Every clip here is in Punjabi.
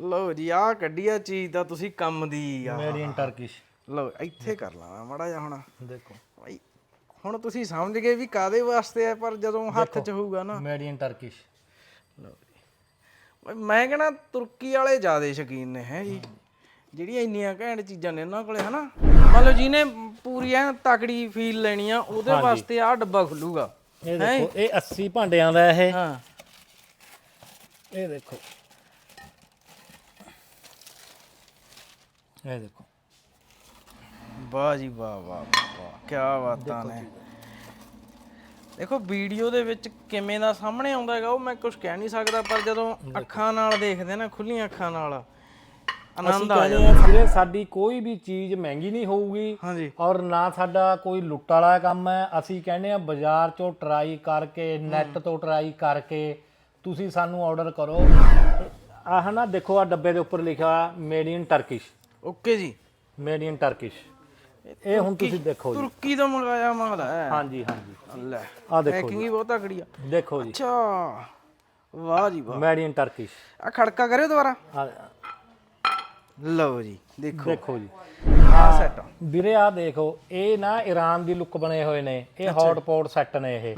ਲਓ ਜੀ ਆਹ ਕੱਢੀ ਆ ਚੀਜ਼ ਤਾਂ ਤੁਸੀਂ ਕੰਮ ਦੀ ਆ। ਮੇਡ ਇਨ ਟਰਕਿਸ਼ ਲਓ ਇੱਥੇ ਕਰ ਲਾ ਮਾੜਾ ਜਿਹਾ ਹੁਣ। ਦੇਖੋ। ਭਾਈ ਹੁਣ ਤੁਸੀਂ ਸਮਝ ਗਏ ਵੀ ਕਾਦੇ ਵਾਸਤੇ ਆ ਪਰ ਜਦੋਂ ਹੱਥ 'ਚ ਹੋਊਗਾ ਨਾ। ਮੇਡ ਇਨ ਟਰਕਿਸ਼ ਲਓ ਜੀ। ਮੈਂ ਕਹਿੰਦਾ ਤੁਰਕੀ ਵਾਲੇ ਜ਼ਿਆਦੇ ਸ਼ੌਕੀਨ ਨੇ ਹੈ ਜੀ। ਜਿਹੜੀਆਂ ਇੰਨੀਆਂ ਘੈਂਟ ਚੀਜ਼ਾਂ ਨੇ ਉਹਨਾਂ ਕੋਲੇ ਹਨਾ। ਮੰਨ ਲਓ ਜਿਹਨੇ ਪੂਰੀ ਐ ਤਕੜੀ ਫੀਲ ਲੈਣੀ ਆ ਉਹਦੇ ਵਾਸਤੇ ਆਹ ਡੱਬਾ ਖੁੱਲੂਗਾ। ਇਹ ਦੇਖੋ ਇਹ 80 ਭਾਂਡਿਆਂ ਦਾ ਇਹ। ਹਾਂ। ਇਹ ਦੇਖੋ। ਇਹ ਦੇਖੋ। ਵਾਹ ਜੀ ਵਾਹ ਵਾਹ ਵਾਹ ਕੀ ਬਾਤਾਂ ਨੇ। ਦੇਖੋ ਵੀਡੀਓ ਦੇ ਵਿੱਚ ਕਿਵੇਂ ਦਾ ਸਾਹਮਣੇ ਆਉਂਦਾ ਹੈਗਾ ਉਹ ਮੈਂ ਕੁਝ ਕਹਿ ਨਹੀਂ ਸਕਦਾ ਪਰ ਜਦੋਂ ਅੱਖਾਂ ਨਾਲ ਦੇਖਦੇ ਨਾ ਖੁੱਲੀਆਂ ਅੱਖਾਂ ਨਾਲ ਆਨੰਦ ਆ ਆ ਵੀਰੇ ਸਾਡੀ ਕੋਈ ਵੀ ਚੀਜ਼ ਮਹਿੰਗੀ ਨਹੀਂ ਹੋਊਗੀ ਔਰ ਨਾ ਸਾਡਾ ਕੋਈ ਲੁੱਟ ਵਾਲਾ ਕੰਮ ਹੈ। ਅਸੀਂ ਕਹਿੰਦੇ ਆ ਬਾਜ਼ਾਰ ਚੋਂ ਟਰਾਈ ਕਰਕੇ ਨੈਟ ਤੋਂ ਟਰਾਈ ਕਰਕੇ ਤੁਸੀਂ ਸਾਨੂੰ ਆਰਡਰ ਕਰੋ। ਆਹ ਨਾ ਦੇਖੋ ਆ ਡੱਬੇ ਦੇ ਉੱਪਰ ਲਿਖਿਆ ਮੇਡ ਇਨ ਟਰਕਿਸ਼ ਓਕੇ ਜੀ। ਮੇਡ ਇਨ ਟਰਕਿਸ਼ ਇਹ ਹੁਣ ਤੁਸੀਂ ਦੇਖੋ ਜੀ। ਤੁਰਕੀ ਤੋਂ ਮੰਗਾਇਆ ਮਾਲ ਹੈ। ਹਾਂਜੀ ਹਾਂਜੀ। ਲੈ ਆ ਦੇਖੋ ਪੈਕਿੰਗ ਹੀ ਬਹੁਤ ਤਕੜੀ ਆ। ਦੇਖੋ ਜੀ। ਅੱਛਾ। ਵਾਹ ਜੀ ਵਾਹ। ਮੇਡ ਇਨ ਟਰਕਿਸ਼ ਆ ਖੜਕਾ ਕਰਿਓ ਦੁਬਾਰਾ। ਲਓ ਜੀ ਦੇਖੋ। ਦੇਖੋ ਜੀ। ਆ। ਸੈਟ ਵੀਰੇ ਆ ਦੇਖੋ ਇਹ ਨਾ ਈਰਾਨ ਦੀ ਲੁੱਕ ਬਣੇ ਹੋਏ ਨੇ। ਇਹ ਹੌਟ ਪੌਟ ਸੈੱਟ ਨੇ ਇਹ।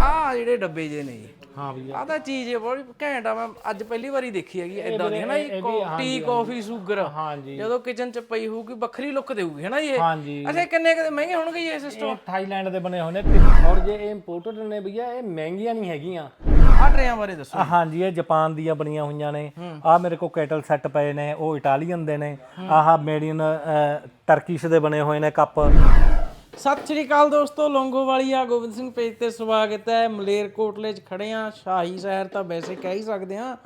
ਆ ਜਿਹੜੇ ਡੱਬੇ ਜੇ ਨੇ। ਜੀ ਹਾਂ ਵੀ ਆ। ਤਾਂ ਚੀਜ਼ ਹੈ ਬੜੀ ਘੈਂਟ ਆ ਮੈਂ ਅੱਜ ਪਹਿਲੀ ਵਾਰੀ ਦੇਖੀ ਹੈਗੀ ਇਦਾਂ ਦੀ ਹੈ ਨਾ ਜੀ? ਟੀ ਕਾਫੀ ਸ਼ੂਗਰ ਹਾਂਜੀ ਜਦੋਂ ਕਿਚਨ ਚ ਪਈ ਹੋਊਗੀ ਵੱਖਰੀ ਲੁੱਕ ਦੇਊਗੀ ਹੈ ਨਾ ਇਹ? ਹਾਂਜੀ। ਅੱਛਾ ਇਹ ਕਿੰਨੇ ਕੁ ਦੇ ਮਹਿੰਗੇ ਹੋਣਗੇ ਇਹ ਸਿਸਟਮ ਇਹ ਥਾਈਲੈਂਡ ਦੇ ਬਣੇ ਹੋਏ ਨੇ। ਔਰ ਜੇ ਇਹ ਇੰਪੋਰਟਡ ਨੇ ਭਈਆ ਇਹ ਮਹਿੰਗੀਆਂ ਨਹੀਂ ਹੈਗੀਆਂ। ਆ ਟਰੇਆਂ ਬਾਰੇ ਦੱਸੋ ਆ ਹਾਂਜੀ ਇਹ ਜਾਪਾਨ ਦੀਆਂ ਬਣੀਆਂ ਹੋਈਆਂ ਨੇ। ਆ ਮੇਰੇ ਕੋਲ ਕੈਟਲ ਸੈੱਟ ਪਏ ਨੇ ਉਹ ਇਟਾਲੀਅਨ ਦੇ ਨੇ। ਆਹ ਮੇਡ ਇਨ ਟਰਕਿਸ਼ ਦੇ ਬਣੇ ਹੋਏ ਨੇ ਕੱਪ। ਸਤਿ ਸ਼੍ਰੀ ਅਕਾਲ ਦੋਸਤੋ ਲੌਂਗੋਵਾਲੀਆ ਗੋਬਿੰਦ ਸਿੰਘ ਪੇਜ ਤੇ ਸਵਾਗਤ ਹੈ। ਮਲੇਰਕੋਟਲੇ 'ਚ ਖੜੇ ਆ ਸ਼ਾਹੀ ਸ਼ਹਿਰ ਤਾਂ ਵੈਸੇ ਕਹਿ ਹੀ ਸਕਦੇ ਆ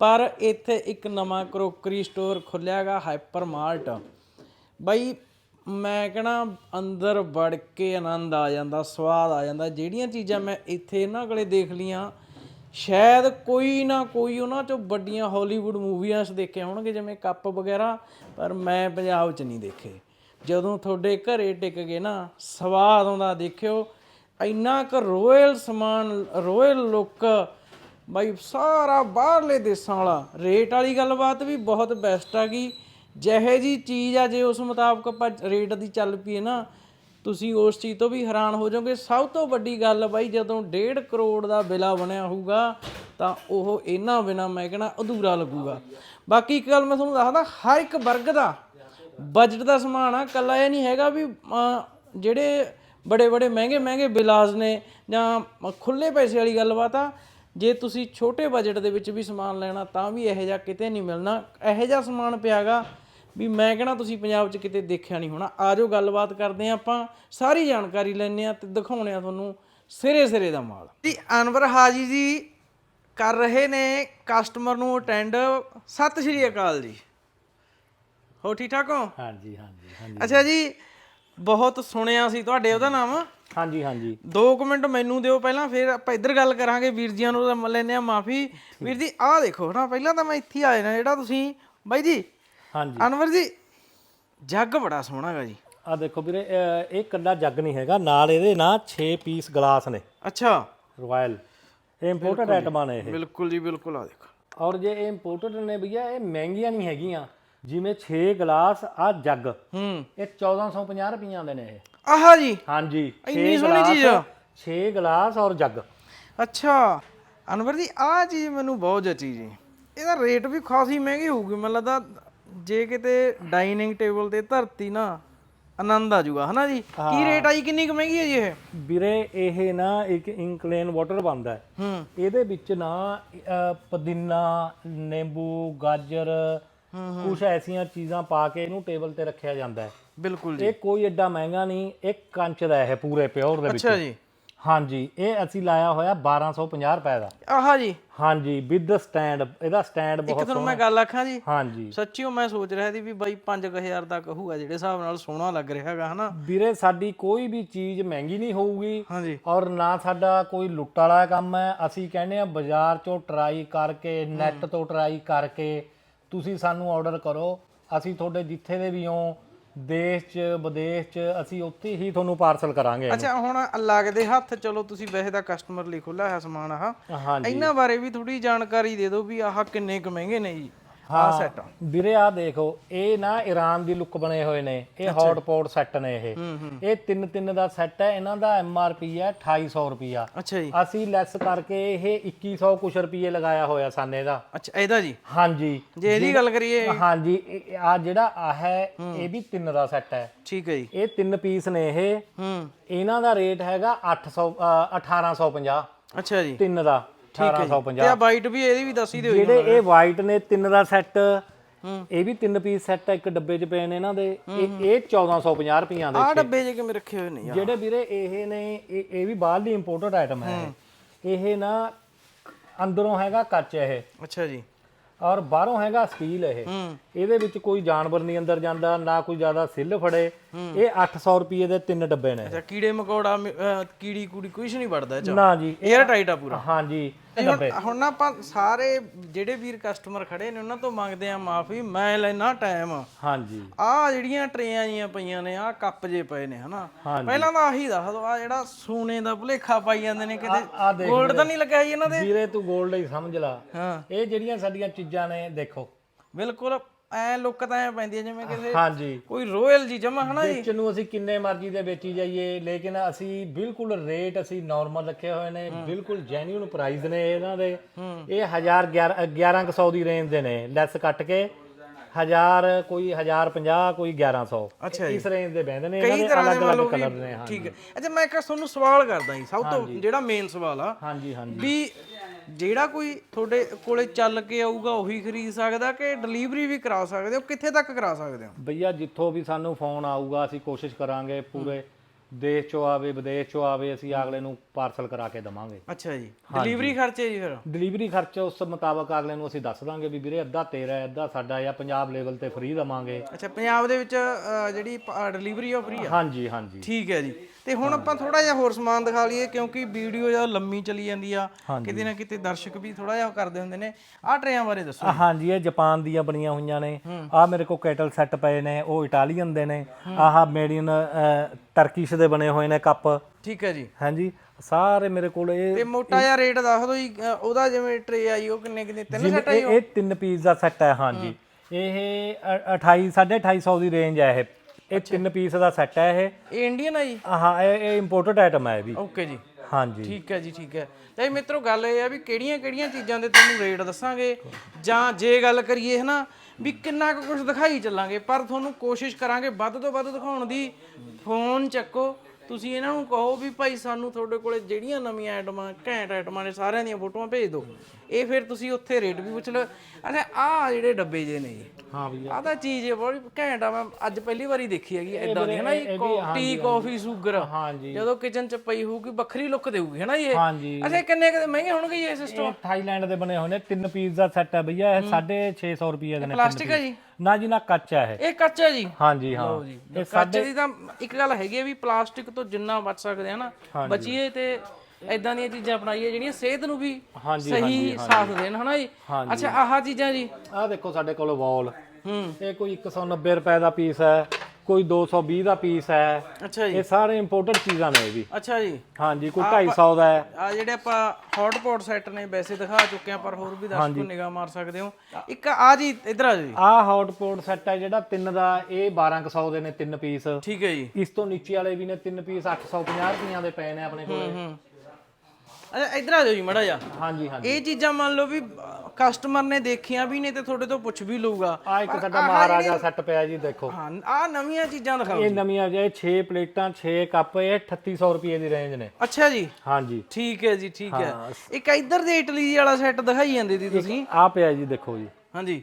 ਪਰ ਇੱਥੇ ਇੱਕ ਨਵਾਂ ਕਰੋਕਰੀ ਸਟੋਰ ਖੁੱਲਿਆਗਾ ਹਾਈਪਰ ਮਾਰਟ ਬਾਈ ਮੈਂ ਕਹਣਾ ਅੰਦਰ ਵੜ ਕੇ ਆਨੰਦ ਆ ਜਾਂਦਾ ਸਵਾਦ ਆ ਜਾਂਦਾ। ਜਿਹੜੀਆਂ ਚੀਜ਼ਾਂ ਮੈਂ ਇੱਥੇ ਇਹਨਾਂ ਕੋਲੇ ਦੇਖ ਲੀਆਂ ਸ਼ਾਇਦ ਕੋਈ ਨਾ ਕੋਈ ਉਹਨਾਂ ਚੋਂ ਵੱਡੀਆਂ ਹਾਲੀਵੁੱਡ ਮੂਵੀਆਂ 'ਚ ਦੇਖੇ ਹੋਣਗੇ, ਜਿਵੇਂ ਕੱਪ ਵਗੈਰਾ, ਪਰ ਮੈਂ ਪੰਜਾਬ 'ਚ ਨਹੀਂ ਦੇਖੇ। ਜਦੋਂ ਤੁਹਾਡੇ ਘਰੇ ਟਿਕ ਗਏ ਨਾ, ਸਵਾਦ ਆਉਂਦਾ ਦੇਖਿਓ, ਇੰਨਾ ਕੁ ਰੋਇਲ ਸਮਾਨ ਰੋਇਲ ਲੁੱਕ ਬਾਈ ਸਾਰਾ ਬਾਹਰਲੇ ਦੇਸ਼ਾਂ ਵਾਲਾ। ਰੇਟ ਵਾਲੀ ਗੱਲਬਾਤ ਵੀ ਬਹੁਤ ਬੈਸਟ ਆ ਗਈ। ਜਿਹੇ ਜੀ ਚੀਜ਼ ਆ, ਜੇ ਉਸ ਮੁਤਾਬਕ ਆਪਾਂ ਰੇਟ ਦੀ ਚੱਲ ਪਈਏ ਨਾ ਤੁਸੀਂ ਉਸ ਚੀਜ਼ ਤੋਂ ਵੀ ਹੈਰਾਨ ਹੋ ਜਾਓਗੇ। ਸਭ ਤੋਂ ਵੱਡੀ ਗੱਲ ਬਾਈ, ਜਦੋਂ 1.5 ਕਰੋੜ ਦਾ ਬਿਲਾ ਬਣਿਆ ਹੋਊਗਾ, ਤਾਂ ਉਹ ਇਹਨਾਂ ਬਿਨਾ ਮੈਂ ਕਹਿੰਦਾ ਅਧੂਰਾ ਲੱਗੂਗਾ। ਬਾਕੀ ਇੱਕ ਗੱਲ ਮੈਂ ਤੁਹਾਨੂੰ ਦੱਸਦਾ, ਹਰ ਇੱਕ ਵਰਗ ਦਾ ਬਜਟ ਦਾ ਸਮਾਨ ਆ ਕੱਲਾ ਇਹ ਨਹੀਂ ਹੈਗਾ ਵੀ ਜਿਹੜੇ ਬੜੇ ਬੜੇ ਮਹਿੰਗੇ ਮਹਿੰਗੇ ਬਿਲਾਸ ਨੇ ਜਾਂ ਖੁੱਲੇ ਪੈਸੇ ਵਾਲੀ ਗੱਲਬਾਤ ਆ, ਜੇ ਤੁਸੀਂ ਛੋਟੇ ਬਜਟ ਦੇ ਵਿੱਚ ਵੀ ਸਮਾਨ ਲੈਣਾ, ਤਾਂ ਵੀ ਇਹੋ ਜਿਹਾ ਕਿਤੇ ਨਹੀਂ ਮਿਲਣਾ। ਇਹੋ ਜਿਹਾ ਸਮਾਨ ਪਿਆਗਾ ਵੀ ਮੈਂ ਕਹਿਣਾ ਤੁਸੀਂ ਪੰਜਾਬ 'ਚ ਕਿਤੇ ਦੇਖਿਆ ਨਹੀਂ ਹੋਣਾ। ਆਜੋ ਗੱਲਬਾਤ ਕਰਦੇ ਹਾਂ ਆਪਾਂ ਸਾਰੀ ਜਾਣਕਾਰੀ ਲੈਣੇ ਆ ਤੇ ਦਿਖਾਉਣੇ ਆ ਤੁਹਾਨੂੰ ਸਿਰੇ ਸਿਰੇ ਦਾ ਮਾਲ। ਜੀ ਅਨਵਰ ਹਾਜੀ ਜੀ ਕਰ ਰਹੇ ਨੇ ਕਸਟਮਰ ਨੂੰ ਅਟੈਂਡ ਸਤਿ ਸ਼੍ਰੀ ਅਕਾਲ ਜੀ। ਹੋ ਠੀਕ ਠਾਕ ਹੋ? ਹਾਂਜੀ ਹਾਂਜੀ ਹਾਂਜੀ। ਅੱਛਾ ਜੀ ਬਹੁਤ ਸੁਣਿਆ ਸੀ ਤੁਹਾਡੇ ਉਹਦਾ ਨਾਮ? ਹਾਂਜੀ ਹਾਂਜੀ। ਦੋ ਕੁ ਮਿੰਟ ਮੈਨੂੰ ਦਿਓ ਪਹਿਲਾਂ ਫਿਰ ਆਪਾਂ ਇੱਧਰ ਗੱਲ ਕਰਾਂਗੇ ਵੀਰ ਜੀਆਂ ਨੂੰ ਤਾਂ ਲੈਨੇ ਆ ਮਾਫੀ। ਵੀਰ ਜੀ ਆਹ ਦੇਖੋ ਨਾ ਪਹਿਲਾਂ ਤਾਂ ਮੈਂ ਇੱਥੇ ਆਏ ਨਾ ਜਿਹੜਾ ਤੁਸੀਂ ਬਾਈ ਜੀ ਹਾਂਜੀ। ਅਨਵਰ ਜੀ ਜੱਗ ਬੜਾ ਸੋਹਣਾ ਹੈਗਾ ਜੀ। ਆ ਦੇਖੋ ਵੀਰੇ ਇਹ ਕੱਲਾ ਜੱਗ ਨਹੀਂ ਹੈਗਾ ਨਾਲ ਇਹਦੇ ਨਾ 6 ਪੀਸ ਗਲਾਸ ਨੇ। ਅੱਛਾ। ਰਾਇਲ ਇਹ ਇੰਪੋਰਟਡ ਆਈਟਮਾਂ ਨੇ ਇਹ। ਬਿਲਕੁਲ ਜੀ ਬਿਲਕੁਲ ਆ ਦੇਖੋ। ਔਰ ਜੇ ਇਹ ਇੰਪੋਰਟਡ ਨੇ ਭਈਆ ਇਹ ਮਹਿੰਗੀਆਂ ਨਹੀਂ ਹੈਗੀਆਂ। ਜਿਵੇਂ 6 ਗਲਾਸ ਆ ਜੱਗ ਹੂੰ। ਇਹ 1450 ਰੁਪਈਆਂ ਦੇ ਨੇ ਇਹ। ਆਹਾ ਜੀ। ਹਾਂਜੀ ਇੰਨੀ ਸੋਹਣੀ ਚੀਜ਼ ਆ। 6 ਗਲਾਸ ਔਰ ਜੱਗ। ਅੱਛਾ। ਅਨਵਰ ਜੀ ਆਹ ਚੀਜ਼ ਮੈਨੂੰ ਬਹੁਤ ਜਚੀ ਜੀ ਇਹਦਾ ਰੇਟ ਵੀ ਖਾਸੀ ਮਹਿੰਗੀ ਹੋਊਗੀ ਮੈਨੂੰ ਲੱਗਦਾ ਜੇ ਕਿਤੇ ਡਾਈਨਿੰਗ ਟੇਬਲ ਤੇ ਧਰਤੀ ਨਾ ਆਨੰਦ ਆ ਜਾਊਗਾ ਹਨਾ ਜੀ? ਕੀ ਰੇਟ ਆਈ ਕਿੰਨੀ ਕੁ ਮਹਿੰਗੀ ਹੈ ਜੀ ਇਹ? ਵੀਰੇ ਇਹ ਨਾ ਇੱਕ ਇਨਕਲੇਨ ਵਾਟਰ ਬਣਦਾ ਹੈ। ਹੂੰ। ਇਹਦੇ ਵਿੱਚ ਨਾ ਪੁਦੀਨਾ ਨਿੰਬੂ ਗਾਜਰ ਕੁਝ ਐਸੀਆਂ ਚੀਜ਼ਾਂ ਪਾ ਕੇ ਇਹਨੂੰ ਟੇਬਲ ਤੇ ਰੱਖਿਆ ਜਾਂਦਾ ਹੈ। ਬਿਲਕੁਲ ਜੀ। ਇਹ ਕੋਈ ਐਡਾ ਮਹਿੰਗਾ ਨਹੀਂ ਇੱਕ ਕੰਚ ਦਾ ਇਹ ਪੂਰੇ ਪਿਓਰ ਦੇ ਵਿੱਚ। ਅੱਛਾ ਜੀ। ਹਾਂਜੀ ਇਹ ਅਸੀਂ ਲਾਇਆ ਹੋਇਆ 1250 ਰੁਪਏ ਦਾ। ਆਹਾ ਜੀ। ਹਾਂਜੀ ਵਿਦ ਸਟੈਂਡ ਇਹਦਾ ਸਟੈਂਡ ਇੱਕ ਬਹੁਤ ਤੁਹਾਨੂੰ ਮੈਂ ਗੱਲ ਆਖਾਂ ਜੀ ਹਾਂਜੀ। ਸੱਚੀਓ ਮੈਂ ਸੋਚ ਰਿਹਾ ਸੀ ਵੀ ਬਾਈ 5000 ਤੱਕ ਹੋਊਗਾ ਜਿਹੜੇ ਹਿਸਾਬ ਨਾਲ ਸੋਹਣਾ ਲੱਗ ਰਿਹਾ ਹੈਗਾ ਹਨਾ। ਵੀਰੇ ਸਾਡੀ ਕੋਈ ਵੀ ਚੀਜ਼ ਮਹਿੰਗੀ ਨਹੀਂ ਹੋਊਗੀ ਹਾਂਜੀ। ਔਰ ਨਾ ਸਾਡਾ ਕੋਈ ਲੁੱਟ ਵਾਲਾ ਕੰਮ ਹੈ। ਅਸੀਂ ਕਹਿੰਦੇ ਆ ਬਾਜ਼ਾਰ ਚੋਂ ਟਰਾਈ ਕਰਕੇ ਨੈਟ ਤੋਂ ਟਰਾਈ ਕਰਕੇ ਤੁਸੀਂ ਸਾਨੂੰ ਆਰਡਰ ਕਰੋ। ਅਸੀਂ ਤੁਹਾਡੇ ਜਿੱਥੇ ਦੇ ਵੀ ਹੋ ਦੇਸ਼ 'ਚ ਵਿਦੇਸ਼ 'ਚ ਅਸੀਂ ਉੱਥੇ ਹੀ ਤੁਹਾਨੂੰ ਪਾਰਸਲ ਕਰਾਂਗੇ ਅੱਛਾ ਹੁਣ ਲੱਗਦੇ ਹੱਥ ਚਲੋ ਤੁਸੀਂ ਵੈਸੇ ਤਾਂ ਕਸਟਮਰ ਲਈ ਖੁੱਲਾ ਹੈ ਸਮਾਨ ਆਹ। ਹਾਂਜੀ। ਇਹਨਾਂ ਬਾਰੇ ਵੀ ਥੋੜੀ ਜਾਣਕਾਰੀ ਦੇ ਦਿਓ ਵੀ ਆਹ ਕਿੰਨੇ ਕੁ ਮਹਿੰਗੇ ਨੇ ਜੀ। ਆ। ਸੈੱਟ ਵੀਰੇ ਆ ਦੇਖੋ ਇਹ ਨਾ ਈਰਾਨ ਦੀ ਲੁੱਕ ਬਣੇ ਹੋਏ ਨੇ। ਇਹ ਹੌਟ ਪੌਟ ਸੈੱਟ ਨੇ ਇਹ। ਇਹ ਤਿੰਨ ਤਿੰਨ ਦਾ ਸੈੱਟ ਹੈ ਇਹਨਾਂ ਦਾ ਐਮ ਆਰ ਪੀ ਹੈ 2800 ਰੁਪਿਆ ਅੱਛਾ ਜੀ। ਅਸੀਂ ਲੈਸ ਕਰਕੇ ਇਹ 2100 ਕੁਛ ਰੁਪਏ ਲਗਾਇਆ ਹੋਇਆ ਸਾਨੇ ਦਾ। ਅੱਛਾ ਇਹਦਾ ਜੀ? ਹਾਂਜੀ। ਜੇ ਇਹਦੀ ਗੱਲ ਕਰੀਏ। ਹਾਂਜੀ ਆ ਜਿਹੜਾ ਆ ਹੈ ਇਹ ਵੀ ਤਿੰਨ ਦਾ ਸੈੱਟ ਹੈ। ਠੀਕ ਹੈ ਜੀ। ਇਹ ਤਿੰਨ ਪੀਸ ਨੇ ਇਹ। ਹੂੰ। ਇਹਨਾਂ ਦਾ ਰੇਟ ਹੈਗਾ 800 ਅ, 1850 ਅੱਛਾ ਜੀ। ਤਿੰਨ ਦਾ। ਤੇ 1850 ਆ ਵਾਈਟ ਵੀ ਇਹਦੀ ਵੀ ਦੱਸੀ ਦਿਓ ਜੀ ਜਿਹੜੇ ਇਹ ਵਾਈਟ ਨੇ ਤਿੰਨ ਦਾ ਸੈੱਟ ਇਹ ਵੀ ਤਿੰਨ ਪੀਸ ਸੈੱਟ ਇੱਕ ਡੱਬੇ 'ਚ ਪਏ ਨੇ ਇਹਨਾਂ ਦੇ। ਇਹ ਇਹ 1450 ਰੁਪਈਆਂ ਦੇ ਆ ਡੱਬੇ ਜੇ ਕਿਵੇਂ ਰੱਖੇ ਹੋਏ ਨੇ ਯਾਰ। ਜਿਹੜੇ ਵੀਰੇ ਇਹ ਨੇ ਇਹ ਇਹ ਵੀ ਬਾਹਰਲੀ ਇੰਪੋਰਟਡ ਆਈਟਮ ਹੈ ਇਹ। ਨਾ ਅੰਦਰੋਂ ਹੈਗਾ ਕੱਚ ਇਹ। ਅੱਛਾ ਜੀ। ਔਰ ਬਾਹਰੋਂ ਹੈਗਾ ਸਟੀਲ ਇਹ। ਹੂੰ। ਇਹਦੇ ਵਿੱਚ ਕੋਈ ਜਾਨਵਰ ਨਹੀਂ ਅੰਦਰ ਜਾਂਦਾ ਨਾ ਕੋਈ ਜ਼ਿਆਦਾ ਸਿੱਲ ਫੜੇ। ਇਹ 800 ਰੁਪਏ ਦੇ ਤਿੰਨ ਡੱਬੇ ਨੇ। ਅੱਛਾ ਕੀੜੇ ਮਕੌੜਾ ਕੀੜੀ ਕੂੜੀ ਕੁਝ ਨਹੀਂ ਵੜਦਾ ਇਹ ਨਾ ਜੀ 에ਅਰ ਟਾਈਟ ਆ ਪੂਰਾ। ਹਾਂਜੀ ਨਹੀਂ, ਹੁਣ ਹੁਣ ਨਾ ਆਪਾਂ ਸਾਰੇ ਜਿਹੜੇ ਵੀਰ ਕਸਟਮਰ ਖੜੇ ਨੇ ਉਹਨਾਂ ਤੋਂ ਮੰਗਦੇ ਆ ਮਾਫੀ ਮੈਂ ਲੈਣਾ ਟਾਈਮ ਹਾਂਜੀ। ਆ ਜਿਹੜੀਆਂ ਟਰੇਆਂ ਜੀਆਂ ਪਈਆਂ ਨੇ ਆ ਕੱਪ ਜੇ ਪਏ ਨੇ ਹਨਾ? ਪਹਿਲਾਂ ਤਾਂ ਆਹੀ ਦੱਸ ਦੋ ਆ ਜਿਹੜਾ ਸੋਨੇ ਦਾ ਭੁਲੇਖਾ ਪਾਈ ਜਾਂਦੇ ਨੇ ਕਿਤੇ। ਦੇਖ ਗੋਲਡ ਤਾਂ ਨਹੀਂ ਲੱਗਾ ਜੀ ਇਹਨਾਂ ਦੇ? ਵੀਰੇ ਤੂੰ 골ਡ ਹੀ ਸਮਝ ਲਾ। ਹਾਂ। ਇਹ ਜਿਹੜੀਆਂ ਸਾਡੀਆਂ ਚੀਜ਼ਾਂ ਨੇ ਦੇਖੋ। ਬਿਲਕੁਲ। ਐ ਲੁੱਕ ਤਾਂ ਐ ਪੈਂਦੀ ਆ ਜਿਵੇਂ ਕਿਸੇ ਹਾਂਜੀ। ਕੋਈ ਰੋਇਲ ਜੀ ਜਮਾ ਹਨਾ ਜੀ? ਵਿੱਚ ਨੂੰ ਅਸੀਂ ਕਿੰਨੇ ਮਰਜ਼ੀ ਦੇ ਵੇਚੀ ਜਾਈਏ ਲੇਕਿਨ ਅਸੀਂ ਬਿਲਕੁਲ ਰੇਟ ਅਸੀਂ ਨਾਰਮਲ ਰੱਖੇ ਹੋਏ ਨੇ ਬਿਲਕੁਲ ਜੈਨੂਇਨ ਪ੍ਰਾਈਸ ਨੇ ਇਹਨਾਂ ਦੇ। ਇਹ 1000 1100 ਦੀ ਰੇਂਜ ਦੇ ਨੇ ਲੈਸ ਕੱਟ ਕੇ 1000 ਕੋਈ 1050 ਕੋਈ 1100 ਅੱਛਾ ਇਸ ਰੇਂਜ ਦੇ ਬਹਿੰਦੇ ਨੇ ਇਹਨਾਂ ਦੇ ਤਰ੍ਹਾਂ ਦੇ ਅਲੱਗ ਮੰਨ ਅਲੱਗ ਲਓ ਕਲਰ ਨੇ ਹਾਂ ਠੀਕ ਹੈ। ਅੱਛਾ ਮੈਂ ਇੱਕ ਤੁਹਾਨੂੰ ਸਵਾਲ ਕਰਦਾ ਜੀ ਸਭ ਤੋਂ ਜਿਹੜਾ ਮੇਨ ਸਵਾਲ ਆ ਹਾਂਜੀ ਹਾਂਜੀ। ਵੀ ਜਿਹੜਾ ਕੋਈ ਤੁਹਾਡੇ ਕੋਲੇ ਚੱਲ ਕੇ ਆਊਗਾ ਉਹੀ ਖਰੀਦ ਸਕਦਾ ਕਿ ਡਿਲੀਵਰੀ ਵੀ ਕਰਾ ਸਕਦੇ ਹੋ? ਕਿੱਥੇ ਤੱਕ ਕਰਾ ਸਕਦੇ ਹੋ? ਭਈਆ ਜਿੱਥੋਂ ਵੀ ਸਾਨੂੰ ਫੋਨ ਆਊਗਾ ਅਸੀਂ ਕੋਸ਼ਿਸ਼ ਕਰਾਂਗੇ ਪੂਰੇ ਦੇਸ਼ ਚੋਂ ਆਵੇ ਵਿਦੇਸ਼ ਚੋਂ ਆਵੇ ਅਸੀਂ ਅਗਲੇ ਨੂੰ ਪਾਰਸਲ ਕਰਾ ਕੇ ਦਵਾਂਗੇ। ਅੱਛਾ ਜੀ। ਡਿਲੀਵਰੀ ਖਰਚੇ ਜੀ ਫਿਰ? ਡਿਲੀਵਰੀ ਖਰਚਾ ਉਸ ਮੁਤਾਬਕ ਅਗਲੇ ਨੂੰ ਅਸੀਂ ਦੱਸ ਦਾਂਗੇ ਵੀ ਵੀਰੇ ਅੱਧਾ ਤੇਰਾ ਹੈ ਅੱਧਾ ਸਾਡਾ ਜਾਂ ਪੰਜਾਬ ਲੈਵਲ ਤੇ ਫ੍ਰੀ ਦਵਾਂਗੇ। ਅੱਛਾ ਪੰਜਾਬ ਦੇ ਵਿੱਚ ਜਿਹੜੀ ਡਿਲੀਵਰੀ ਉਹ ਫ੍ਰੀ ਆ? ਹਾਂਜੀ ਹਾਂਜੀ। ਠੀਕ ਹੈ ਜੀ। ਤੇ ਹੁਣ ਆਪਾਂ ਥੋੜਾ ਜਿਹਾ ਹੋਰ ਸਮਾਨ ਦਿਖਾ ਲਈਏ ਕਿਉਂਕਿ ਵੀਡੀਓ ਜ਼ਿਆਦਾ ਲੰਮੀ ਚਲੀ ਜਾਂਦੀ ਆ। ਕਿਤੇ ਨਾ ਕਿਤੇ ਦਰਸ਼ਕ ਵੀ ਥੋੜਾ ਜਿਹਾ ਉਹ ਕਰਦੇ ਹੁੰਦੇ ਨੇ। ਆਹ ਟਰੇਆਂ ਬਾਰੇ ਦੱਸੋ ਆ ਹਾਂਜੀ ਇਹ ਜਾਪਾਨ ਦੀਆਂ ਬਣੀਆਂ ਹੋਈਆਂ ਨੇ। ਆ ਮੇਰੇ ਕੋਲ ਕੈਟਲ ਸੈੱਟ ਪਏ ਨੇ ਉਹ ਇਟਾਲੀਅਨ ਦੇ ਨੇ। ਆਹ ਮੇਡੀਨ ਟਰਕਿਸ਼ ਦੇ ਬਣੇ ਹੋਏ ਨੇ ਕੱਪ। ਠੀਕ ਹੈ ਜੀ। ਹਾਂਜੀ ਸਾਰੇ ਮੇਰੇ ਕੋਲ ਇਹ ਤੇ ਮੋਟਾ ਜਿਹਾ ਰੇਟ ਦੱਸ ਦਿਓ ਜੀ ਉਹਦਾ ਜਿਵੇਂ ਟਰੇ ਆਈ ਉਹ ਕਿੰਨੇ ਕਿੰਨੇ? ਤਿੰਨ ਜਿਵੇਂ ਸੈਟ ਆਈ ਇਹ ਇਹ ਤਿੰਨ ਪੀਸ ਦਾ ਸੈੱਟ ਹੈ ਹਾਂਜੀ। ਇਹ ਅ- 28 250 ਦੀ ਰੇਂਜ ਹੈ ਇਹ। ਇਹ ਤਿੰਨ ਪੀਸ ਦਾ ਸੈੱਟ ਹੈ ਇਹ। ਇਹ ਇੰਡੀਅਨ ਆ ਜੀ? ਹਾਂ ਇਹ ਇੰਪੋਰਟਡ ਆਈਟਮ ਹੈ ਇਹ ਵੀ। ਓਕੇ ਜੀ। ਹਾਂਜੀ। ਠੀਕ ਹੈ ਜੀ ਠੀਕ ਹੈ। ਤੇ ਮਿੱਤਰੋ ਗੱਲ ਇਹ ਆ ਵੀ ਕਿਹੜੀਆਂ ਕਿਹੜੀਆਂ ਚੀਜ਼ਾਂ ਦੇ ਤੁਹਾਨੂੰ ਰੇਟ ਦੱਸਾਂਗੇ? ਜਾਂ ਜੇ ਗੱਲ ਕਰੀਏ ਹਨਾ ਵੀ ਕਿੰਨਾ ਕੁ ਕੁਝ ਦਿਖਾਈ ਚੱਲਾਂਗੇ ਪਰ ਤੁਹਾਨੂੰ ਕੋਸ਼ਿਸ਼ ਕਰਾਂਗੇ ਵੱਧ ਤੋਂ ਵੱਧ ਦਿਖਾਉਣ ਦੀ। ਫੋਨ ਚੱਕੋ। ਤੁਸੀਂ ਇਹਨਾਂ ਨੂੰ ਕਹੋ ਵੀ ਭਾਈ ਸਾਨੂੰ ਤੁਹਾਡੇ ਕੋਲੇ ਜਿਹੜੀਆਂ ਨਵੀਆਂ ਆਈਟਮਾਂ ਘੈਂਟ ਆਈਟਮਾਂ ਨੇ ਸਾਰਿਆਂ ਦੀਆਂ ਫੋਟੋਆਂ ਭੇਜ ਦਿਓ। ਇਹ ਫਿਰ ਤੁਸੀਂ ਉੱਥੇ ਰੇਟ ਵੀ ਪੁੱਛ ਲਓ। ਅੱਛਾ ਆਹ ਜਿਹੜੇ ਡੱਬੇ ਜੇ ਨੇ। ਜੀ ਹਾਂ ਵੀ ਆਹ ਤਾਂ ਚੀਜ਼ ਬੜੀ ਘੈਂਟ ਆ। ਮੈਂ ਅੱਜ ਪਹਿਲੀ ਵਾਰੀ ਦੇਖੀ ਹੈਗੀ ਐਦਾਂ ਦੀ ਹਨਾ ਜੀ? ਟੀ ਕਾਫੀ ਸ਼ੂਗਰ ਹਾਂਜੀ ਜਦੋਂ ਕਿਚਨ ਚ ਪਈ ਹੋਊਗੀ ਵੱਖਰੀ ਲੁੱਕ ਦੇਊਗੀ ਹੈਨਾ ਜੀ ਇਹ? ਹਾਂਜੀ। ਅੱਛਾ ਇਹ ਕਿੰਨੇ ਕਿਤੇ ਮਹਿੰਗੇ ਹੋਣਗੇ ਇਹ ਸਿਸਟਮ ਇਹ ਥਾਈਲੈਂਡ ਦੇ ਬਣੇ ਹੋਏ ਨੇ ਤਿੰਨ ਪੀਸ ਦਾ ਸੈੱਟ ਹੈ। ਭਈਆ ਇਹ 650 ਰੁਪਏ ਦੇ ਨੇ ਪਲਾਸਟਿਕ ਹੈ ਜੀ? ਨਾ ਜੀ ਨਾ ਕੱਚਾ ਹੈ ਇਹ। ਕੱਚਾ ਜੀ? ਹਾਂਜੀ ਹਾਂ। ਜੀ। ਕੱਚ ਦੀ ਤਾਂ ਇੱਕ ਗੱਲ ਹੈਗੀ ਹੈ ਵੀ ਪਲਾਸਟਿਕ ਤੋਂ ਜਿੰਨਾ ਬਚ ਸਕਦੇ ਆ ਨਾ ਬਚੀਏ ਤੇ ਐਦਾਂ ਦੀਆਂ ਚੀਜ਼ਾਂ ਅਪਣਾਈਏ ਜਿਹੜੀਆਂ ਸਿਹਤ ਨੂੰ ਵੀ ਸਹੀ ਸਾਥ ਦੇਣ ਹਨਾ ਜੀ? ਅੱਛਾ ਆਹ ਚੀਜ਼ਾਂ ਜੀ। ਆਹ ਦੇਖੋ ਸਾਡੇ ਕੋਲ ਵਾਲ। ਹੂੰ। ਇਹ ਕੋਈ 190 ਰੁਪਏ ਦਾ ਪੀਸ ਹੈ ਕੋਈ 220 ਦਾ ਪੀਸ ਹੈ। ਅੱਛਾ ਜੀ। ਇਹ ਸਾਰੇ ਇੰਪੋਰਟਡ ਚੀਜ਼ਾਂ ਨੇ ਇਹ ਵੀ। ਅੱਛਾ ਜੀ। ਹਾਂਜੀ ਕੋਈ 250 ਦਾ ਹੈ। ਆ ਜਿਹੜੇ ਆਪਾਂ ਹੌਟ ਪੌਟ ਸੈੱਟ ਨੇ ਵੈਸੇ ਦਿਖਾ ਚੁੱਕੇ ਆ ਪਰ ਹੋਰ ਵੀ ਦਰਸ਼ਕੋ ਨਿਗਾਹ ਮਾਰ ਸਕਦੇ ਹੋ। ਇੱਕ ਆ ਜੀ ਇਧਰ ਆ ਜੀ। ਆਹ ਹੌਟ ਪੋਟ ਸੈੱਟ ਹੈ ਜਿਹੜਾ ਤਿੰਨ ਦਾ ਇਹ 1200 ਦੇ ਨੇ ਤਿੰਨ ਪੀਸ। ਠੀਕ ਹੈ ਜੀ। ਇਸ ਤੋਂ ਨੀਚੇ ਵਾਲੇ ਵੀ ਨੇ ਤਿੰਨ ਪੀਸ 850 ਰੁਪਈਆਂ ਦੇ ਪਏ ਨੇ ਆਪਣੇ ਕੋਲ। ਅੱਛਾ ਇਧਰ ਆ ਜਾਓ ਜੀ ਮੜਾ ਜਾ ਹਾਂਜੀ ਹਾਂਜੀ। ਇਹ ਚੀਜ਼ਾਂ ਮੰਨ ਲਓ ਵੀ ਕਸਟਮਰ ਨੇ ਦੇਖੀਆਂ ਵੀ ਨੇ ਤੇ ਤੁਹਾਡੇ ਤੋਂ ਪੁੱਛ ਵੀ ਲਊਗਾ। ਆ ਇੱਕ ਸਾਡਾ ਮਹਾਰਾਜਾ ਸੈੱਟ ਪਿਆ ਜੀ ਦੇਖੋ। ਹਾਂ ਆ ਨਵੀਆਂ ਚੀਜ਼ਾਂ ਦਿਖਾਓ ਇਹ ਨਵੀਆਂ ਜੇ 6 ਪਲੇਟਾਂ 6 ਕੱਪ ਇਹ 3800 ਰੁਪਏ ਦੀ ਰੇਂਜ ਨੇ। ਅੱਛਾ ਜੀ। ਹਾਂਜੀ। ਠੀਕ ਹੈ ਜੀ ਠੀਕ ਹੈ। ਇੱਕ ਇੱਧਰ ਦੇ ਇਟਲੀ ਵਾਲਾ ਸੈੱਟ ਦਿਖਾਈ ਜਾਂਦੇ ਸੀ ਤੁਸੀਂ? ਆ ਪਿਆ ਜੀ ਦੇਖੋ ਜੀ। ਹਾਂਜੀ।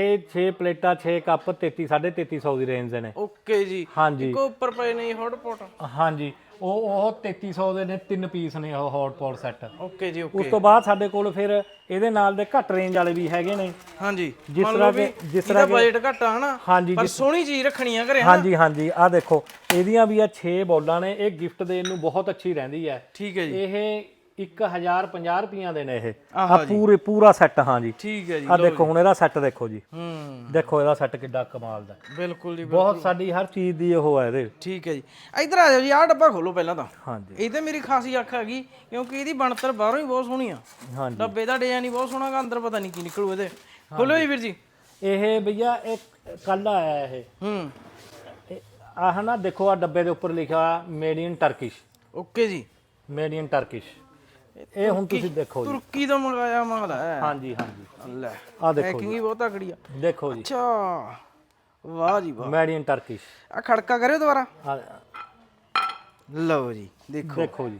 ਇਹ 6 ਪਲੇਟਾਂ 6 ਕੱਪ 33 3350 ਦੀ ਰੇਂਜ ਦੇ ਨੇ। ਓਕੇ ਜੀ। ਹਾਂਜੀ। ਇੱਕ ਉੱਪਰ ਪਏ ਨੇ ਹੌਟ ਪੌਟ ਹਾਂਜੀ। ਉਹ ਉਹ 3300 ਦੇ ਨੇ ਤਿੰਨ ਪੀਸ ਨੇ ਉਹ ਹੌਟ ਪੌਟ ਸੈੱਟ ਓਕੇ ਜੀ ਉਸ ਓਕੇ ਤੋਂ ਬਾਅਦ ਸਾਡੇ ਕੋਲ ਫਿਰ ਇਹਦੇ ਨਾਲ ਦੇ ਘੱਟ ਰੇਂਜ ਵਾਲੇ ਵੀ ਹੈਗੇ ਨੇ। ਹਾਂਜੀ ਜਿਸ ਮੰਨ ਤਰ੍ਹਾਂ ਵੀ ਕਿ- ਜਿਸ ਤਰ੍ਹਾਂ ਬਜਟ ਘੱਟ ਆ ਹਨਾ? ਹਾਂਜੀ ਪਰ ਸੋਹਣੀ ਚੀਜ਼ ਰੱਖਣੀ ਆ ਘਰੇ ਹਨਾ? ਹਾਂਜੀ ਹਾਂਜੀ। ਆ ਦੇਖੋ ਇਹਦੀਆਂ ਵੀ ਆ 6 ਬੋਲਾਂ ਨੇ ਇਹ ਗਿਫਟ ਦੇਣ ਨੂੰ ਬਹੁਤ ਅੱਛੀ ਰਹਿੰਦੀ ਹੈ। ਠੀਕ ਹੈ ਜੀ। ਇਹ 1050 ਰੁਪਈਆਂ ਦੇ ਨੇ ਇਹ। ਆਹਾ ਆ ਪੂਰੇ ਪੂਰਾ ਸੈੱਟ ਹਾਂ ਜੀ। ਠੀਕ ਹੈ ਜੀ ਆ ਦੇਖੋ ਹੁਣ ਇਹਦਾ ਸੈੱਟ ਦੇਖੋ ਜੀ। ਹੂੰ। ਦੇਖੋ ਇਹਦਾ ਸੈੱਟ ਕਿੱਡਾ ਕਮਾਲ ਦਾ। ਬਿਲਕੁਲ ਜੀ ਬਹੁਤ ਸਾਡੀ ਹਰ ਚੀਜ਼ ਦੀ ਉਹ ਹੈ ਇਹਦੇ। ਠੀਕ ਹੈ ਜੀ। ਇੱਧਰ ਆ ਜਾਓ ਜੀ ਆਹ ਡੱਬਾ ਖੋਲੋ ਪਹਿਲਾਂ ਤਾਂ। ਹਾਂਜੀ ਇਹ ਤੇ ਮੇਰੀ ਖਾਸੀ ਅੱਖ ਹੈਗੀ ਕਿਉਂਕਿ ਇਹਦੀ ਬਣਤਰ ਬਾਹਰੋਂ ਹੀ ਬਹੁਤ ਸੋਹਣੀ ਆ। ਹਾਂਜੀ ਡੱਬੇ ਦਾ ਡਿਜ਼ਾਈਨ ਹੀ ਬਹੁਤ ਸੋਹਣਾ ਗਾ ਅੰਦਰ ਪਤਾ ਨਹੀਂ ਕੀ ਨਿਕਲੂ ਇਹਦੇ। ਖੋਲੋ ਜੀ ਵੀਰ ਜੀ। ਇਹ ਭਈਆ ਇੱਕ ਕੱਲ ਆਇਆ ਇਹ। ਹੂੰ। ਇਹ ਆਹ ਨਾ ਦੇਖੋ ਆ ਡੱਬੇ ਦੇ ਉੱਪਰ ਲਿਖਿਆ ਮੇਡ ਇਨ ਟਰਕਿਸ਼ ਓਕੇ ਜੀ। ਮੇਡ ਇਨ ਟਰਕਿਸ਼ ਇਹ ਹੁਣ ਤੁਸੀਂ ਦੇਖੋ ਜੀ। ਤੁਰਕੀ ਤੋਂ ਮੰਗਾਇਆ ਮਾਲ ਹੈ। ਹਾਂਜੀ ਹਾਂਜੀ। ਲੈ ਆ ਦੇਖੋ ਪੈਕਿੰਗ ਹੀ ਬਹੁਤ ਤਕੜੀ ਆ। ਦੇਖੋ ਜੀ। ਅੱਛਾ। ਵਾਹ ਜੀ ਵਾਹ। ਮੇਡ ਇਨ ਟਰਕਿਸ਼ ਆ ਖੜਕਾ ਕਰਿਓ ਦੁਬਾਰਾ। ਲਓ ਜੀ ਦੇਖੋ। ਦੇਖੋ ਜੀ।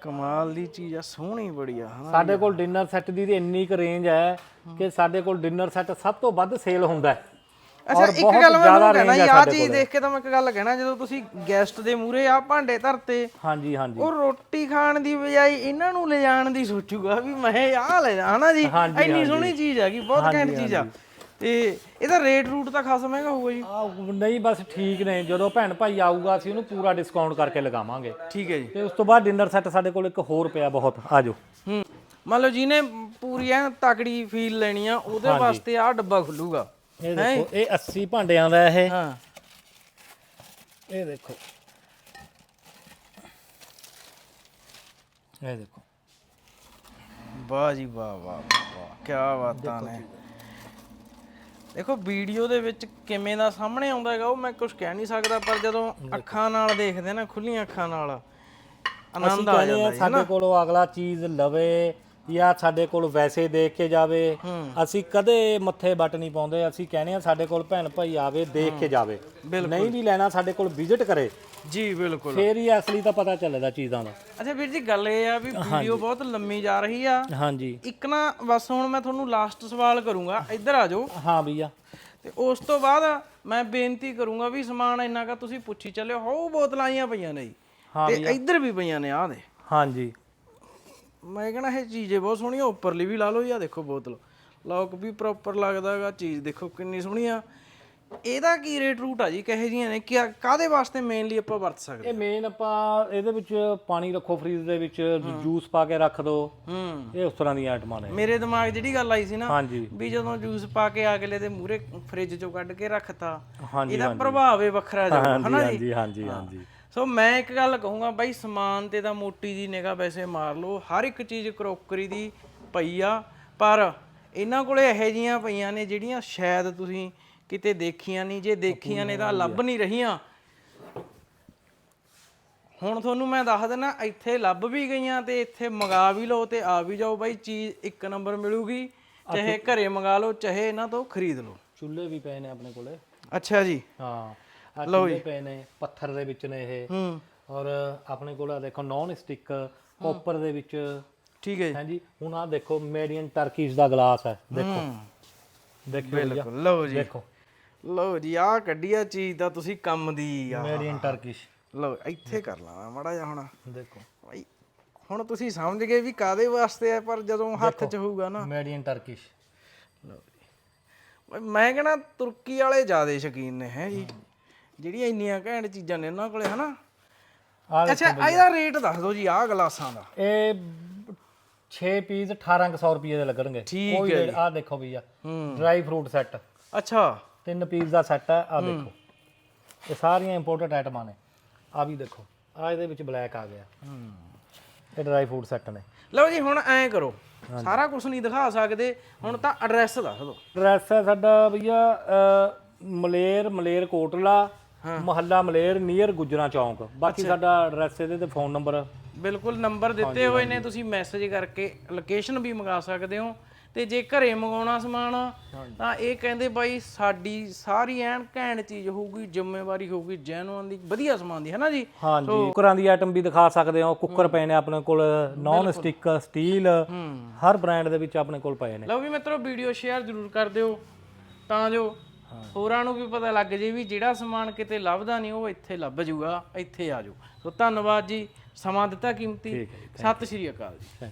ਕਮਾਲ ਦੀ ਚੀਜ਼ ਆ ਸੋਹਣੀ ਬੜੀ ਆ। ਸਾਡੇ ਕੋਲ ਡਿਨਰ ਸੈੱਟ ਦੀ ਇੰਨੀ ਕੁ ਰੇਂਜ ਹੈ ਕਿ ਸਾਡੇ ਕੋਲ ਡਿਨਰ ਸੈੱਟ ਸਭ ਤੋਂ ਵੱਧ ਸੇਲ ਹੁੰਦਾ ਹੈ। ਅੱਛਾ ਇੱਕ ਗੱਲ ਮੈਂ ਤੁਹਾਨੂੰ ਕਹਿਣਾ ਸਾਡੇ ਚੀਜ਼। ਦੇਖ ਕੇ ਤਾਂ ਮੈਂ ਇੱਕ ਗੱਲ ਕਹਿਣਾ ਜਦੋਂ ਤੁਸੀਂ ਗੈਸਟ ਦੇ ਮੂਹਰੇ ਆ ਭਾਂਡੇ ਧਰਤੇ ਹਾਂਜੀ ਹਾਂਜੀ। ਉਹ ਰੋਟੀ ਖਾਣ ਦੀ ਬਜਾਏ ਇਹਨਾਂ ਨੂੰ ਲਿਜਾਣ ਦੀ ਸੋਚੂਗਾ ਵੀ ਮੈਂ ਆਹ ਲੈ ਜਾ ਹਨਾ ਜੀ? ਇੰਨੀ ਸੋਹਣੀ ਚੀਜ਼ ਹੈਗੀ ਬਹੁਤ ਘੈਂਟ ਚੀਜ਼ ਆ। ਤੇ ਇਹਦਾ ਰੇਟ ਰੂਟ ਤਾਂ ਖਾਸ ਮਹਿੰਗਾ ਹੋਊਗਾ ਜੀ। ਆ ਨਹੀਂ ਬਸ ਠੀਕ ਨੇ। ਜਦੋਂ ਭੈਣ ਭਾਈ ਆਊਗਾ ਅਸੀਂ ਉਹਨੂੰ ਪੂਰਾ ਡਿਸਕਾਊਂਟ ਕਰਕੇ ਲਗਾਵਾਂਗੇ। ਠੀਕ ਹੈ ਜੀ। ਤੇ ਉਸ ਤੋਂ ਬਾਅਦ ਡਿਨਰ ਸੈੱਟ ਸਾਡੇ ਕੋਲ ਇੱਕ ਹੋਰ ਪਿਆ ਬਹੁਤ। ਆਜੋ ਹੂੰ। ਮੰਨ ਲਓ ਜਿਹਨੇ ਪੂਰੀ ਐ ਤਕੜੀ ਫੀਲ ਲੈਣੀ ਆ ਉਹਦੇ ਵਾਸਤੇ ਆਹ ਡੱਬਾ ਖੁੱਲੂਗਾ। ਇਹ ਦੇਖੋ ਇਹ 80 ਭਾਂਡਿਆਂ ਦਾ ਇਹ। ਹਾਂ। ਇਹ ਦੇਖੋ। ਇਹ ਦੇਖੋ। ਵਾਹ ਜੀ ਵਾਹ ਵਾਹ ਵਾਹ ਕੀ ਬਾਤਾਂ ਨੇ। ਦੇਖੋ ਵੀਡੀਓ ਦੇ ਵਿੱਚ ਕਿਵੇਂ ਦਾ ਸਾਹਮਣੇ ਆਉਂਦਾ ਹੈਗਾ ਉਹ ਮੈਂ ਕੁਝ ਕਹਿ ਨਹੀਂ ਸਕਦਾ ਪਰ ਜਦੋਂ ਅੱਖਾਂ ਨਾਲ ਦੇਖਦੇ ਨਾ ਖੁੱਲੀਆਂ ਅੱਖਾਂ ਨਾਲ ਆਨੰਦ ਆ ਕਹਿੰਦੇ ਜਾਂਦਾ ਜੀ ਸਾਡੇ ਕੋਲੋਂ ਅਗਲਾ ਚੀਜ਼ ਲਵੇ ਜਾਂ ਸਾਡੇ ਕੋਲ ਵੈਸੇ ਦੇਖ ਕੇ ਜਾਵੇ ਅਸੀਂ ਕਦੇ ਮੱਥੇ ਬੱਟ ਨਹੀਂ ਪਾਉਂਦੇ ਅਸੀਂ ਕਹਿੰਦੇ ਆ ਸਾਡੇ ਕੋਲ ਭੈਣ ਭਾਈ ਆਵੇ ਦੇਖ ਕੇ ਜਾਵੇ। ਨਹੀਂ ਵੀ ਲੈਣਾ ਸਾਡੇ ਕੋਲ ਵਿਜ਼ਿਟ ਕਰੇ। ਜੀ ਬਿਲਕੁਲ। ਫੇਰ ਹੀ ਅਸਲੀ ਤਾਂ ਪਤਾ ਚੱਲਦਾ ਚੀਜ਼ਾਂ ਦਾ। ਅੱਛਾ ਵੀਰ ਜੀ ਗੱਲ ਇਹ ਆ ਵੀ ਵੀਡੀਓ ਬਹੁਤ ਲੰਮੀ ਜਾ ਰਹੀ ਆ। ਹਾਂਜੀ। ਇੱਕ ਨਾ ਬਸ ਹੁਣ ਮੈਂ ਤੁਹਾਨੂੰ ਲਾਸਟ ਸਵਾਲ ਕਰੂੰਗਾ। ਇੱਧਰ ਆ ਜਾਓ। ਹਾਂ ਭਈਆ ਤੇ ਉਸ ਤੋਂ ਬਾਅਦ ਮੈਂ ਬੇਨਤੀ ਕਰੂੰਗਾ ਵੀ ਸਮਾਨ ਇੰਨਾ ਕਾ ਤੁਸੀਂ ਪੁੱਛੀ ਚੱਲਿਓ। ਹੋ ਬੋਤਲਾਂ ਆਈਆਂ ਪਈਆਂ ਨੇ ਤੇ ਇੱਧਰ ਵੀ ਪਈਆਂ ਨੇ ਆਹ ਦੇ ਹਾਂਜੀ। ਮੈਂ ਕਹਣਾ ਇਹ ਚੀਜ਼ੇ ਬਹੁਤ ਸੋਹਣੀਆਂ ਉੱਪਰਲੀ ਵੀ ਲਾ ਲਓ ਜਾਂ ਦੇਖੋ ਬੋਤਲ। ਲੌਕ ਵੀ ਪ੍ਰੋਪਰ ਲੱਗਦਾਗਾ ਚੀਜ਼ ਦੇਖੋ ਕਿੰਨੀ ਸੋਹਣੀ ਆ। ਇਹਦਾ ਕੀ ਰੇਟ ਰੂਟ ਆ ਜੀ ਕਹੇ ਜੀਆਂ ਨੇ? ਕਿ ਕਾਦੇ ਵਾਸਤੇ ਮੇਨਲੀ ਆਪਾਂ ਵਰਤ ਸਕਦੇ ਇਹ ਮੇਨ ਆਪਾਂ ਇਹਦੇ ਵਿੱਚ ਪਾਣੀ ਰੱਖੋ ਫ੍ਰੀਜ਼ ਦੇ ਵਿੱਚ ਜੂਸ ਪਾ ਕੇ ਰੱਖ ਦਿਓ ਹੂੰ। ਇਹ ਉਸ ਤਰ੍ਹਾਂ ਦੀਆਂ ਆਈਟਮਾਂ ਨੇ। ਮੇਰੇ ਦਿਮਾਗ 'ਚ ਜਿਹੜੀ ਗੱਲ ਆਈ ਸੀ ਨਾ ਹਾਂਜੀ। ਵੀ ਜਦੋਂ ਜੂਸ ਪਾ ਕੇ ਅਗਲੇ ਦੇ ਮੂਹਰੇ ਫ੍ਰਿਜ ਚੋਂ ਕੱਢ ਕੇ ਰੱਖਤਾ ਹਾਂਜੀ ਇਹਦਾ ਪ੍ਰਭਾਵ ਹੀ ਵੱਖਰਾ ਜਾਊ ਹਾਂਜੀ ਹਨਾ ਜੀ? ਹਾਂਜੀ ਹਾਂਜੀ ਹਾਂਜੀ। ਸੋ ਮੈਂ ਇੱਕ ਗੱਲ ਕਹੂੰਗਾ ਬਾਈ ਸਮਾਨ ਤੇ ਤਾਂ ਮੋਟੀ ਜੀ ਨਿਗਾ ਵੈਸੇ ਮਾਰ ਲਓ ਹਰ ਇੱਕ ਚੀਜ਼ ਕਰੋਕਰੀ ਦੀ ਪਈ ਆ ਪਰ ਇਹਨਾਂ ਕੋਲੇ ਇਹੋ ਜੀਆਂ ਪਈਆਂ ਨੇ ਜਿਹੜੀਆਂ ਸ਼ਾਇਦ ਤੁਸੀਂ ਕਿਤੇ ਦੇਖੀਆਂ ਨਹੀਂ ਜੇ ਦੇਖੀਆਂ ਨੇ ਤਾਂ ਲੱਭ ਨਹੀਂ ਰਹੀਆਂ। ਹੁਣ ਤੁਹਾਨੂੰ ਮੈਂ ਦੱਸ ਦਿੰਦਾ ਇੱਥੇ ਲੱਭ ਵੀ ਗਈਆਂ ਤੇ ਇੱਥੇ ਮੰਗਾ ਵੀ ਲਓ ਤੇ ਆ ਵੀ ਜਾਓ ਬਾਈ ਚੀਜ਼ ਇੱਕ ਨੰਬਰ ਮਿਲੂਗੀ ਚਾਹੇ ਘਰੇ ਮੰਗਾ ਲਓ ਚਾਹੇ ਇਹਨਾਂ ਤੋਂ ਖਰੀਦ ਲਓ। ਚੁੱਲ੍ਹੇ ਵੀ ਪਏ ਨੇ ਆਪਣੇ ਕੋਲੇ। ਅੱਛਾ ਜੀ। ਹਾਂ। ਆ ਚੁੱਲ੍ਹੇ ਪਏ ਨੇ? ਪੱਥਰ ਦੇ ਵਿੱਚ ਨੇ ਇਹ। ਹੂੰ। ਔਰ ਆਪਣੇ ਕੋਲ ਆ ਦੇਖੋ ਨੌਨ ਸਟਿਕ ਕਾਪਰ ਦੇ ਵਿੱਚ। ਠੀਕ ਹੈ ਜੀ। ਹਾਂਜੀ ਹੁਣ ਆ ਦੇਖੋ ਮੇਡੀਅਨ ਟਰਕੀਜ਼ ਦਾ ਗਲਾਸ ਹੈ। ਦੇਖੋ। ਹੂੰ ਦੇਖੋ ਬਿਲਕੁਲ। ਲਓ ਜੀ। ਦੇਖੋ। ਲਓ ਜੀ ਆ ਚੀਜ਼ ਤਾਂ ਤੁਸੀਂ ਕੰਮ ਦੀ ਆ। ਮੇਡੀਅਨ ਟਰਕਿਸ਼ ਲਓ ਇੱਥੇ ਕਰ ਲਾ ਮਾੜਾ ਜਿਹਾ ਹੁਣ। ਦੇਖੋ। ਭਾਈ ਹੁਣ ਤੁਸੀਂ ਸਮਝ ਗਏ ਵੀ ਕਾਦੇ ਵਾਸਤੇ ਆ ਪਰ ਜਦੋਂ ਹੱਥ 'ਚ ਹੋਊਗਾ ਨਾ। ਮੇਡੀਅਨ ਟਰਕਿਸ਼ ਬਈ ਮੈਂ ਕਹਿੰਦਾ ਤੁਰਕੀ ਵਾਲੇ ਜ਼ਿਆਦੇ ਸ਼ਕੀਨ ਨੇ ਹੈ ਜੀ। ਜਿਹੜੀਆਂ ਇੰਨੀਆਂ ਘੈਂਟ ਚੀਜ਼ਾਂ ਨੇ ਉਹਨਾਂ ਕੋਲੇ ਹਨਾ? ਆ ਅੱਛਾ ਇਹਦਾ ਰੇਟ ਦੱਸ ਦਿਓ ਜੀ ਆਹ ਗਲਾਸਾਂ ਦਾ। ਇਹ 6 ਪੀਸ 1800 ਰੁਪਏ ਦੇ ਲੱਗਣਗੇ। ਠੀਕ ਕੋਈ ਹੈ ਆ ਦੇਖੋ ਭਈਆ ਡਰਾਈ ਫਰੂਟ ਸੈੱਟ। ਅੱਛਾ। ਤਿੰਨ ਪੀਸ ਦਾ ਸੈੱਟ ਹੈ। ਆ ਦੇਖੋ। ਇਹ ਸਾਰੀਆਂ ਇੰਪੋਰਟਡ ਆਈਟਮਾਂ ਨੇ। ਆ ਵੀ ਦੇਖੋ ਆ ਇਹਦੇ ਵਿੱਚ ਬਲੈਕ ਆ ਗਿਆ। ਹੂੰ। ਇਹ ਡਰਾਈ ਫਰੂਟ ਸੈੱਟ ਨੇ। ਲਓ ਜੀ ਹੁਣ ਐਂ ਕਰੋ। ਸਾਰਾ ਕੁਝ ਨਹੀਂ ਦਿਖਾ ਸਕਦੇ ਹੁਣ ਤਾਂ ਐਡਰੈਸ ਦੱਸ ਦਿਓ। ਐਡਰੈਸ ਹੈ ਸਾਡਾ ਭਈਆ ਅ, ਮਲੇਰ ਮਲੇਰ ਕੋਟਲਾ ਮੁਹੱਲਾ ਮਲੇਰ ਨੀਅਰ ਗੁਜਰਾ ਚੌਂਕ। ਬਾਕੀ ਸਾਡਾ ਐਡਰੈਸ ਇਹਦੇ ਤੇ ਫੋਨ ਨੰਬਰ ਬਿਲਕੁਲ ਨੰਬਰ ਦਿੱਤੇ ਹੋਏ ਨੇ ਤੁਸੀਂ ਮੈਸੇਜ ਕਰਕੇ ਲੋਕੇਸ਼ਨ ਵੀ ਮੰਗਾ ਸਕਦੇ ਹੋ। ਤੇ ਜੇ ਘਰੇ ਮੰਗਾਉਣਾ ਸਮਾਨ ਤਾਂ ਇਹ ਕਹਿੰਦੇ ਬਾਈ ਸਾਡੀ ਸਾਰੀ ਐਨ ਘੈਂਟ ਚੀਜ਼ ਹੋਊਗੀ ਜ਼ਿੰਮੇਵਾਰੀ ਹੋਊਗੀ ਜੈਨੂਅਨ ਦੀ ਵਧੀਆ ਸਮਾਨ ਦੀ ਹੈ ਨਾ ਜੀ? ਹਾਂਜੀ ਕੁੱਕਰਾਂ ਦੀ ਆਈਟਮ ਵੀ ਦਿਖਾ ਸਕਦੇ ਹੋ। ਕੁੱਕਰ ਪਏ ਨੇ ਆਪਣੇ ਕੋਲ ਨੌਨ ਸਟਿਕ ਸਟੀਲ ਹਰ ਬ੍ਰਾਂਡ ਦੇ ਵਿੱਚ ਆਪਣੇ ਕੋਲ ਪਏ ਨੇ। ਲਓ ਵੀ ਮਿੱਤਰੋ ਵੀਡੀਓ ਸ਼ੇਅਰ ਜ਼ਰੂਰ ਕਰ ਦਿਓ। ਤਾਂ ਜੋ ਹੋਰਾਂ ਨੂੰ ਵੀ ਪਤਾ ਲੱਗ ਜੇ ਵੀ ਜਿਹੜਾ ਸਮਾਨ ਕਿਤੇ ਲੱਭਦਾ ਨਹੀਂ ਉਹ ਇੱਥੇ ਲੱਭ ਜੂਗਾ ਇੱਥੇ ਆ ਜਾਓ ਸੋ ਧੰਨਵਾਦ ਜੀ ਸਮਾਂ ਦਿੱਤਾ ਕੀਮਤੀ। ਸਤਿ ਸ਼੍ਰੀ ਅਕਾਲ ਜੀ।